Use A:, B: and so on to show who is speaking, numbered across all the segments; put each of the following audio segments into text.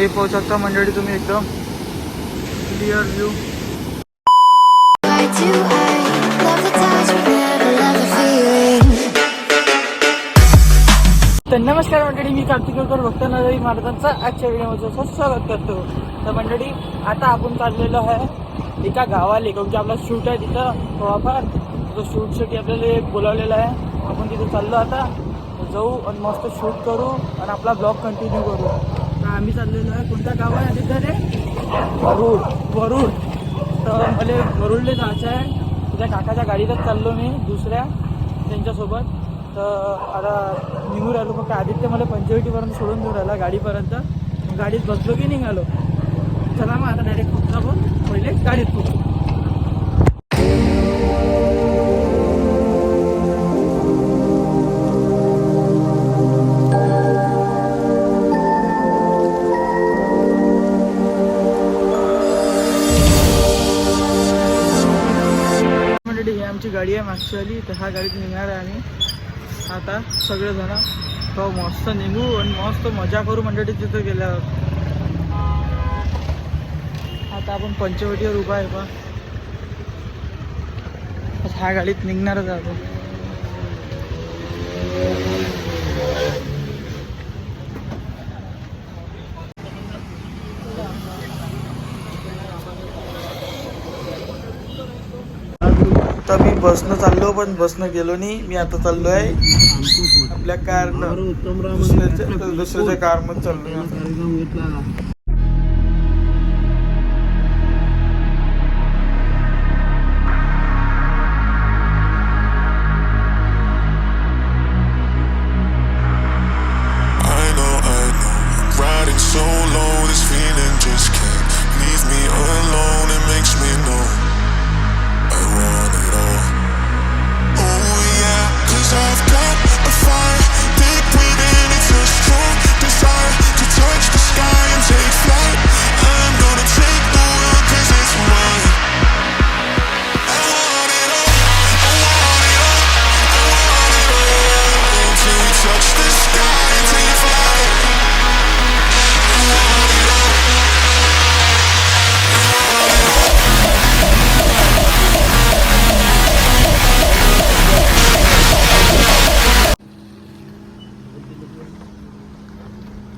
A: हे पाहू शकता. मंडळी तुम्ही एकदम क्लिअर व्ह्यू तर नमस्कार मंडळी मी कार्तिकेकर भक्त नरहरी महाराजांचा आजच्या व्हिडिओमध्ये स्वागत करतो. तर मंडळी आता आपण चाललेलो आहे एका गावाला कारण की आपला शूट आहे तिथं. थोडाफार तो शूटसाठी आपल्याला बोलावलेलं आहे. आपण तिथे चाललो आता. जाऊ आणि मस्त शूट करू आणि आपला ब्लॉग कंटिन्यू करू. आम्ही चाललेलो आहे कोणता गाव आहे? तिथं रे? वरुड. वरुड. तर मला वरुडले जायचं आहे. त्या काकाच्या गाडीतच चाललो मी दुसऱ्या त्यांच्यासोबत. तर आता निघून राहिलो. फक्त आदित्य मला पंचवटीपर्यंत सोडून देऊन राहिला गाडीपर्यंत. गाडीत बसलो की निघालो? चला मग आता डायरेक्ट आपण पहिले गाडीत पोहोचू इकडे ही आमची गाडी आहे मागची आली तर ह्या गाडीत निघणार आहे आम्ही. आता सगळेजण तो मस्त निघू आणि मस्त मजा करू मंडळी तिथं गेल्यावर. आता आपण पंचवटीवर उभा आहे पा ह्या गाडीत निघणारच आहे आपण आता मी बसनं चाललो पण बसनं गेलो नाही. मी आता चाललो आहे आपल्या कारनं. दुसऱ्याच्या कारमध्ये चाललो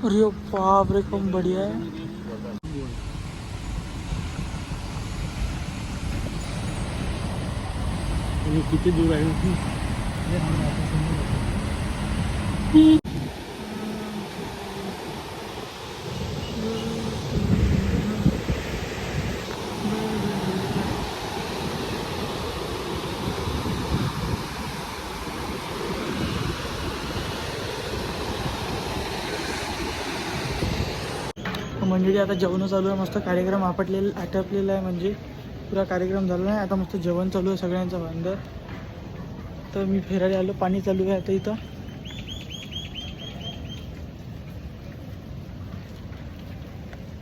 A: अरे यो बाप रे कम बढ़िया है।
B: कितनी दूर आई
A: मंडळी आता जेवण चालू आहे. मस्त कार्यक्रम आपटलेला आटपलेला आहे म्हणजे. पुरा कार्यक्रम झाला नाही. आता मस्त जेवण चालू आहे सगळ्यांचं बांधर तर मी फिरायला आलो. पाणी चालू आहे आता इथं.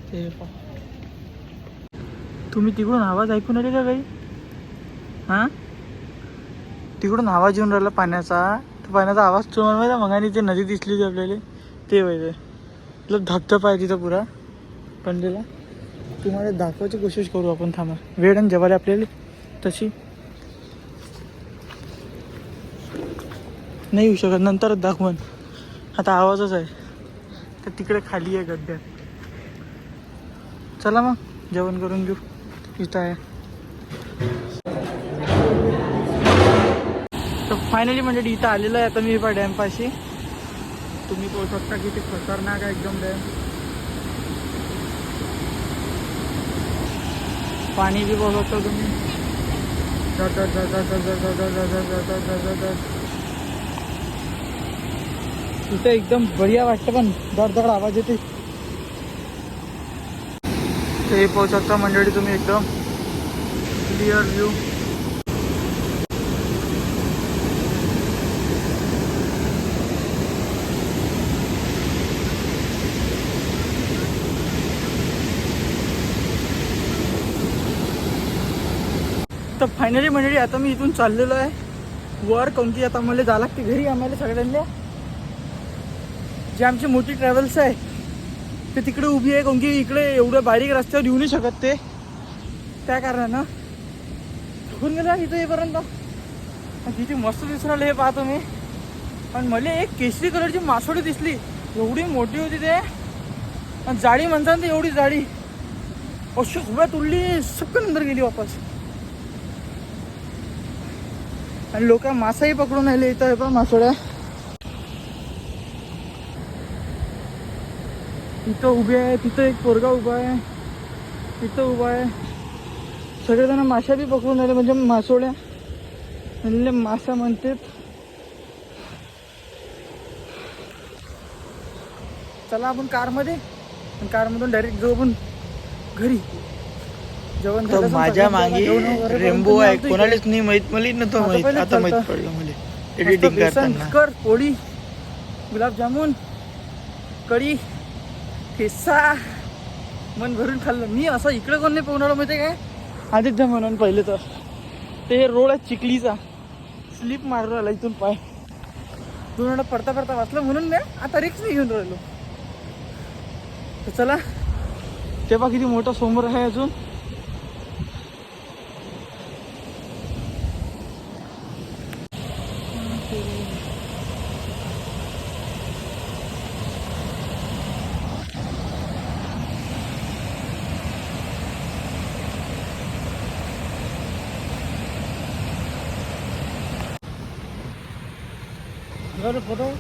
A: ते पहा. तुम्ही तिकडून आवाज ऐकून आले का काही? हां? तिकडून आवाज येऊन राहिला पाण्याचा. तर पाण्याचा आवाज तुम्हाला माहिती मग आणि ते नदी दिसली होती आपल्याला ते वैसे मतलब धबधबा आहे तिथं पुरा. पंडेला तुम्हाला दाखवायची कोशिश करू आपण थांबा. वेळ आणि जवारी आपल्याला तशी. नाही येऊ शकत नंतरच दाखवण आता आवाजच आहे. तर तिकडे खाली आहे गड्ड्यात. चला मग जेवण करून घेऊ. इथं आहे. तर फायनली म्हणजे इथं आलेलं आहे आता मी पा डॅमपाशी तुम्ही पाहू शकता की ते खतरनाक आहे एकदम डॅम धड धड धड तुम्ही इथं एकदम बढिया वाटतं पण धड धड आवाज येते ते हे पाहू शकता मंडळी तुम्ही एकदम क्लिअर व्ह्यू तर फायनली मंडळी म्हणजे आता मी इथून चाललेलो आहे. वर कोणती आता मला जावं लागते घरी आम्हाला सगळ्यांना. जे आमची मोठी ट्रॅव्हल्स आहे ते तिकडे उभी आहे कोणती इकडे एवढं बारीक रस्त्यावर येऊ नाही शकत ते. त्या कारणानं. ठोकून गेला इथं येईपर्यंत? आणि किती मस्त दिसून हे पाहतो मी पण मला एक केशरी कलरची मासोळी दिसली. एवढी मोठी होती ते. आणि जाळी म्हणतात ना एवढी जाळी. अशी उभ्यात उडली सगळं नंतर गेली वापस. आणि लोक मासाही पकडून आले इथं पण मासोळ्या. इथं उभे आहे तिथं एक पोरगा उभा आहे तिथं उभा आहे. सगळेजण माशा बी पकडून आले म्हणजे मासोळ्या. म्हणजे मासा म्हणतात. चला आपण कारमध्ये आणि कारमधून डायरेक्ट जाऊ आपण घरी.
C: तर माझ्या मागे रेम्बो आहे. कोणालाच नाही माहीत. मला नव्हतं माहीत. आता माहीत. पडलं मला. एडिटिंग करताना.
A: कर पोळी गुलाबजामुन कढी ठेसा. मन भरून खाल्लं. मी असं इकडे कोण नाही पोहणार माहिती काय? आदित्य म्हणून पहिले तर. ते हे रोड आहे चिखलीचा. स्लिप मारून आला इथून पाय. दोन पडता पडता वाचलं म्हणून मी आता रिक्स नाही घेऊन राहिलो. तर चला. तेव्हा किती मोठा समोर आहे अजून?
B: 이거를 보통